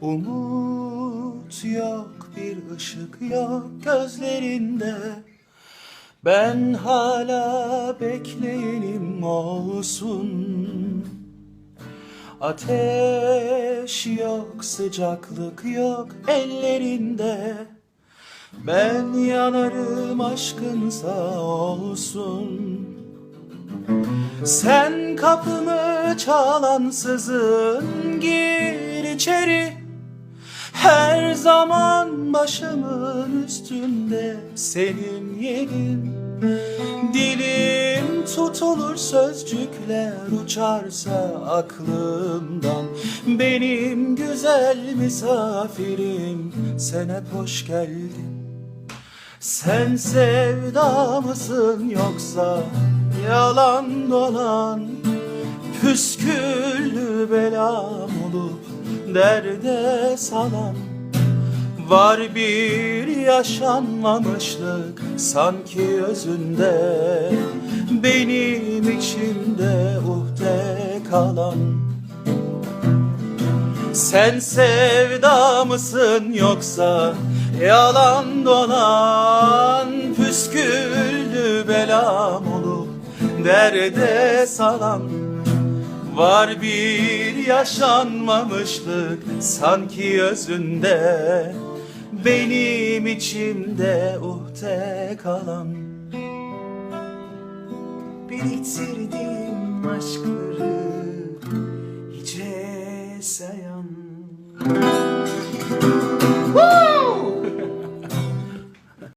Umut yok bir ışık yok gözlerinde. Ben hala bekleyenim olsun. Ateş yok sıcaklık yok ellerinde. Ben yanarım aşkınsa olsun. Sen kapımı çalansızın gir içeri zaman başımın üstünde senin yerin. Dilim tutulur sözcükler uçarsa aklımdan. Benim güzel misafirim sen hep hoş geldin. Sen sevda mısın yoksa yalan dolan? Püsküllü belam olup derde salan Var bir yaşanmamışlık sanki özünde Benim içimde uhde kalan. Sen sevda mısın yoksa yalan dolan püsküllü belam olup derde salan? Var bir yaşanmamışlık sanki özünde benim içimde uhde kalan Biriktirdiğim aşkları hiçe sayan